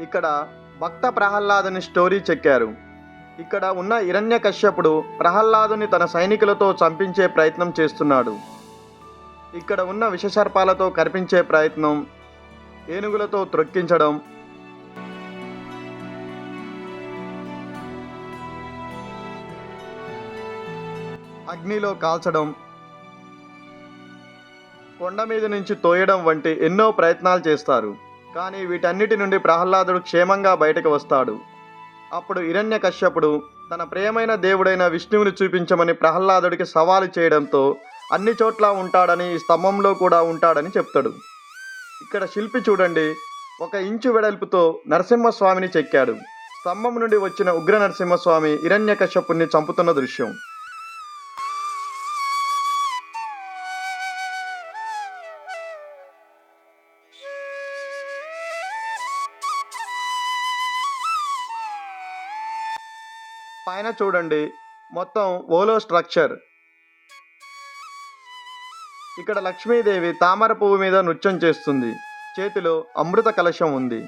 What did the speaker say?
ఇక్కడ భక్త ప్రహ్లాదుని స్టోరీ చెక్కారు. ఇక్కడ ఉన్న హిరణ్య కశ్యపుడు ప్రహ్లాదుని తన సైనికులతో చంపించే ప్రయత్నం చేస్తున్నాడు. ఇక్కడ ఉన్న విషసర్పాలతో కనిపించే ప్రయత్నం ఏనుగులతో త్రొక్కించడం. అగ్నిలో కాల్చడం. కొండ మీద నుంచి తోయడం వంటి ఎన్నో ప్రయత్నాలు చేస్తారు. కానీ వీటన్నిటి నుండి ప్రహ్లాదుడు క్షేమంగా బయటకు వస్తాడు. అప్పుడు హిరణ్యకశ్యపుడు తన ప్రేమైన దేవుడైన విష్ణువుని చూపించమని ప్రహ్లాదుడికి సవాలు చేయడంతో అన్ని చోట్ల ఉంటాడని ఈ స్తంభంలో కూడా ఉంటాడని చెప్తాడు. ఇక్కడ శిల్పి చూడండి ఒక ఇంచు వెడల్పుతో నరసింహస్వామిని చెక్కాడు. స్తంభం నుండి వచ్చిన ఉగ్ర నరసింహస్వామి హిరణ్య కశ్యపుణ్ణి చంపుతున్న దృశ్యం. పైన చూడండి మొత్తం ఓలో స్ట్రక్చర్. ఇక్కడ లక్ష్మీదేవి తామర పువ్వు మీద నృత్యం చేస్తుంది. చేతిలో అమృత కలశం ఉంది.